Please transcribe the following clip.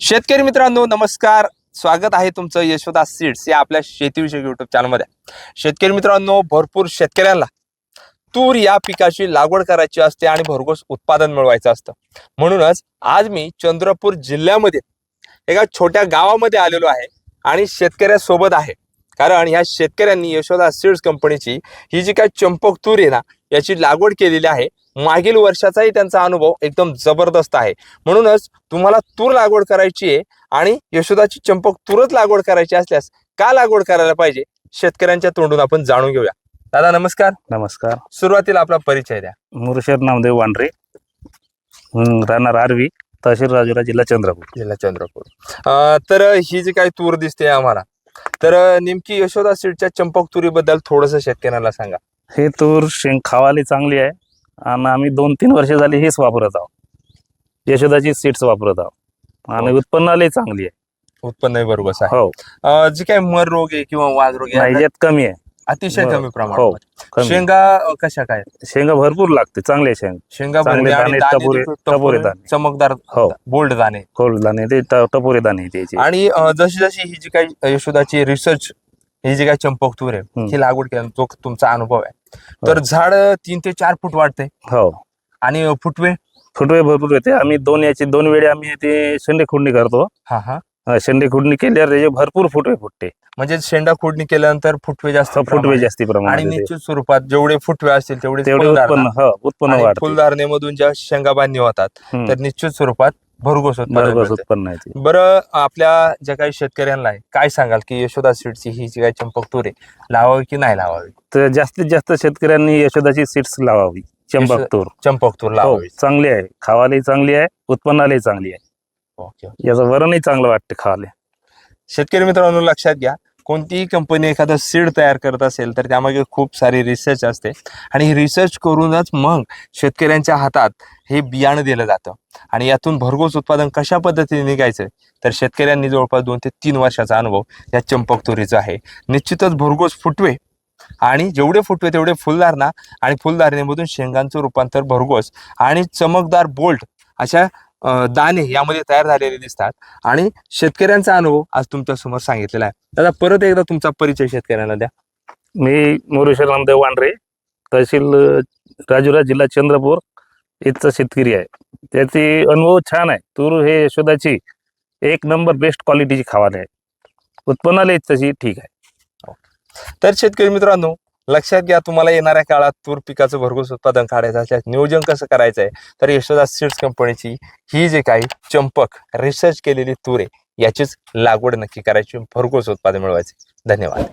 शेतकरी मित्रांनो नमस्कार. स्वागत आहे तुमचं यशोदा सीड्स या आपल्या शेतीविषयक युट्यूब चॅनलमध्ये शेतकरी मित्रांनो भरपूर शेतकऱ्यांना तूर या पिकाची लागवड करायची असते आणि भरघोस उत्पादन मिळवायचं असतं. म्हणूनच आज मी चंद्रपूर जिल्ह्यामध्ये एका छोट्या गावामध्ये आलेलो आहे आणि शेतकऱ्यासोबत आहे. कारण ह्या शेतकऱ्यांनी यशोदा सीड्स कंपनीची ही जी काय चंपक तूर आहे ना याची लागवड केलेली आहे. मागील वर्षाचाही त्यांचा अनुभव एकदम जबरदस्त आहे. म्हणूनच तुम्हाला तूर लागवड करायची आहे आणि यशोदाची चंपक तूरच लागवड करायची असल्यास का लागवड करायला पाहिजे शेतकऱ्यांच्या तोंडून आपण जाणून घेऊया. दादा नमस्कार. नमस्कार. सुरुवातीला आपला परिचय द्या. मुरुशर नामदेव वांढरे. राहणार आरवी तहसील राजुरा जिल्हा चंद्रपूर. जिल्हा चंद्रपूर. तर ही जी काही तूर दिसते आम्हाला तर नेमकी यशोदा सीडच्या चंपक तुरीबद्दल थोडस शेतकऱ्यांना सांगा. हे तूर शेंग खावाली चांगली आहे आणि आम्ही दोन तीन वर्ष झाली हेच वापरत आहोत. यशोदाची सीड्स वापरत आहोत. आणि हो. उत्पन्नालाही चांगली आहे. उत्पन्न बरोबर आहे. हो. जी काही मर रोग आहे किंवा वाज रोग आहे कमी आहे. अतिशय बरं. कमी हो प्रमाणात कमी. शेंगा कशा काय? शेंगा भरपूर लागते चांगले शेंग. शेंगा चांगले भरल्या आणि दाणे, दाणे टपोरे- देखील टपोरे टपोरे, दाणे. चमकदार हो. बोल्ड दाणे. खोल दाणे ते ट- टपोरे दाणे त्याचे आणि अं, जशी जशी ही जी काही यशोदाची रिसर्च ही जी काही चंपक तूर आहे हम्म. ही लागवड केली जो तुमचा अनुभव आहे. तर झाड तीन ते चार फूट वाढते. हो. आणि फुटवे? फुटवे भरपूर येते. आम्ही दोन याची दोन वेळे आम्ही ते शेंडे खुडणी करतो. हा हा. शेंडे खुडणी केल्यावर त्याचे भरपूर फुटवे फुटते. म्हणजे शेंडा खोडणी केल्यानंतर फुटवे जास्त फुटवे जास्ती आणि प्रमाणात येते. निश्चित स्वरूपात जेवढे फुटवे असतील तेवढे तेवढे फुलधारणा. उत्पन्न हो उत्पन्न आणि वाढते. फुलधारणेमधून ज्या शेंगा बांधणी होतात हम्म. तर निश्चित स्वरूपात भरघोस उत्पादन भरघोस मिळते. उत्पन्न आहे बरं आपल्या ज्या काही शेतकऱ्यांना आहे काय सांगाल की यशोदा सीडची ही जी काही चंपक तूर आहे लावावी की नाही लावावी? तर जास्तीत जास्त शेतकऱ्यांनी यशोदाची सीड्स लावावी चंपक यशो- तूर. चंपक तूर हो लावावी. चांगली आहे. खावालाही चांगली आहे उत्पन्नालाही चांगली आहे. याचं वरणही चांगलं वाटते खावाले शेतकरी मित्रांनो लक्षात घ्या. कोणतीही कंपनी एखादं सीड तयार करत असेल तर त्यामागे खूप सारी रिसर्च असते. आणि ही रिसर्च करूनच मग शेतकऱ्यांच्या हातात हे बियाणं दिलं जातं. आणि यातून भरघोस उत्पादन कशा पद्धतीने निघायचं? तर शेतकऱ्यांनी जवळपास दोन ते तीन वर्षाचा अनुभव या चंपक तुरीचा आहे. निश्चितच भरघोस फुटवे. आणि जेवढे फुटवे तेवढे फुलधारणा आणि फुलधारणेमधून शेंगांचं रूपांतर भरघोस आणि चमकदार बोल्ट अशा दाणे यामध्ये तयार झालेले दिसतात. आणि शेतकऱ्यांचा अनुभव आज तुमच्यासमोर सांगितलेला आहे. दादा परत एकदा तुमचा परिचय शेतकऱ्यांना द्या. मी मोरेश्वर नामदेव वांढरे तहसील राजुरा जिल्हा चंद्रपूर इथचा शेतकरी आहे. त्याचे अनुभव छान आहे. तूर हे यशोदाची एक नंबर बेस्ट क्वालिटीची खावाले आहे. उत्पन्नालाही तशी ठीक आहे. तर शेतकरी मित्रांनो लक्षात घ्या तुम्हाला येणाऱ्या काळात तूर पिकाचं भरघोस उत्पादन काढायचं असल्यास नियोजन कसं करायचं आहे? तर यशोदा सीड्स कंपनीची ही जे काही चंपक रिसर्च केलेली तूर आहे याचीच लागवड नक्की करायची भरघोस उत्पादन मिळवायचे. धन्यवाद.